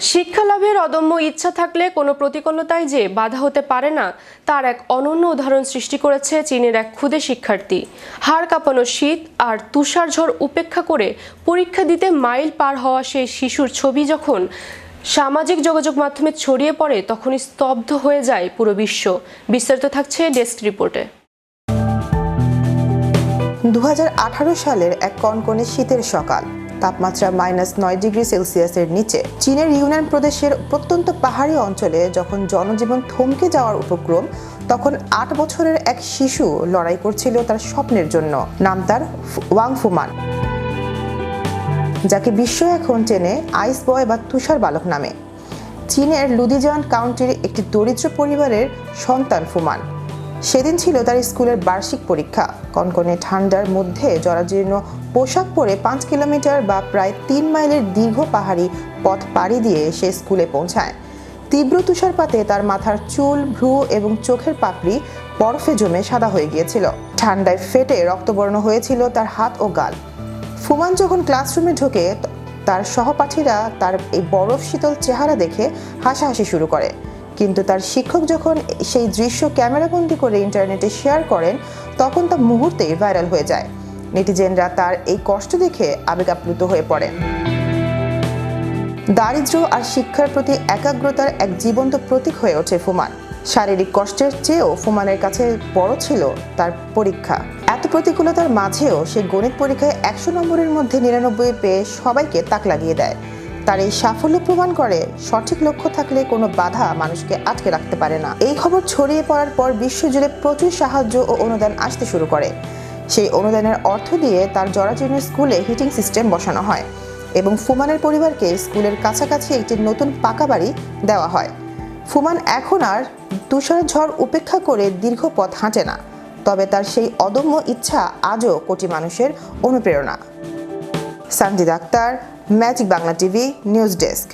শিক্ষা লাভের অদম্য ইচ্ছা থাকলে কোনো প্রতিকূলতায় যে বাধা হতে পারে না, তার এক অনন্য উদাহরণ সৃষ্টি করেছে চীনের এক ক্ষুদে শিক্ষার্থী। হাড় কাঁপানো শীত আর তুষার ঝড় উপেক্ষা করে পরীক্ষা দিতে মাইল পার হওয়া সেই শিশুর ছবি যখন সামাজিক যোগাযোগ মাধ্যমে ছড়িয়ে পড়ে, তখনই স্তব্ধ হয়ে যায় পুরো বিশ্ব। বিস্তারিত থাকছে ডেস্ক রিপোর্টে। দু হাজার আঠারো সালের এক কনকনে শীতের সকাল। তাপমাত্রা মাইনাস নয় ডিগ্রি সেলসিয়াসের নিচে। চীনের ইউনান প্রদেশের প্রত্যন্ত পাহাড়ি অঞ্চলে যখন জনজীবন থমকে যাওয়ার উপক্রম, তখন আট বছরের এক শিশু লড়াই করছিল তার স্বপ্নের জন্য, নাম তার ওয়াং ফুমান, যাকে বিশ্ব এখন চেনে আইস বয় বা তুষার বালক নামে। চীনের লুদিজান কাউন্টির একটি দরিদ্র পরিবারের সন্তান ফুমান। সেদিন ছিল তার স্কুলের বার্ষিক পরীক্ষা। কনকনে ঠান্ডার মধ্যে জরাজীর্ণ পোশাক পরে পাঁচ কিলোমিটার বা প্রায় তিন মাইলের দীর্ঘ পাহাড়ি পথ পাড়ি দিয়ে সে স্কুলে পৌঁছায়। তীব্র তুষারপাতে তার মাথার চুল, ভ্রু এবং চোখের পাপড়ি বরফে জমে সাদা হয়ে গিয়েছিল। ঠান্ডায় ফেটে রক্তবর্ণ হয়েছিল তার হাত ও গাল। ফুমান যখন ক্লাসরুমে ঢোকে তার সহপাঠীরা তার এই বরফ শীতল চেহারা দেখে হাসাহাসি শুরু করে। কিন্তু তার শিক্ষক যখন সেই দৃশ্য ক্যামেরাবন্দি করে ইন্টারনেটে শেয়ার করেন, তখন তা মুহূর্তেই ভাইরাল হয়ে যায়। নেটিজেনরা তার এই কষ্ট দেখে আবেগ আপ্লুত হয়ে পড়েন। দারিদ্র আর শিক্ষার প্রতি একাগ্রতার এক জীবন্ত প্রতীক হয়ে ওঠে ফুমান। শারীরিক কষ্টের চেয়েও ফুমানের কাছে বড় ছিল তার পরীক্ষা। এত প্রতিকূলতার মাঝেও সে গণিত পরীক্ষায় একশো নম্বরের মধ্যে নিরানব্বই পেয়ে সবাইকে তাক লাগিয়ে দেয়। তার এই সাফল্য প্রমাণ করে সঠিক লক্ষ্য থাকলে কোনো বাধা মানুষকে আটকে রাখতে পারে না। এই খবর ছড়িয়ে পড়ার পর বিশ্বজুড়ে প্রচুর সাহায্য ও অনুদান আসতে শুরু করে। সেই অনুদানের অর্থ দিয়ে তার জরাজীর্ণ স্কুলে হিটিং সিস্টেম বসানো হয় এবং ফুমানের পরিবারকে স্কুলের কাছাকাছি একটি নতুন পাকা বাড়ি দেওয়া হয়। ফুমান এখন আর তুষার ঝড় উপেক্ষা করে দীর্ঘ পথ হাঁটে না, তবে তার সেই অদম্য ইচ্ছা আজও কোটি মানুষের অনুপ্রেরণা। Sanjid Akter magic Bangla TV news desk.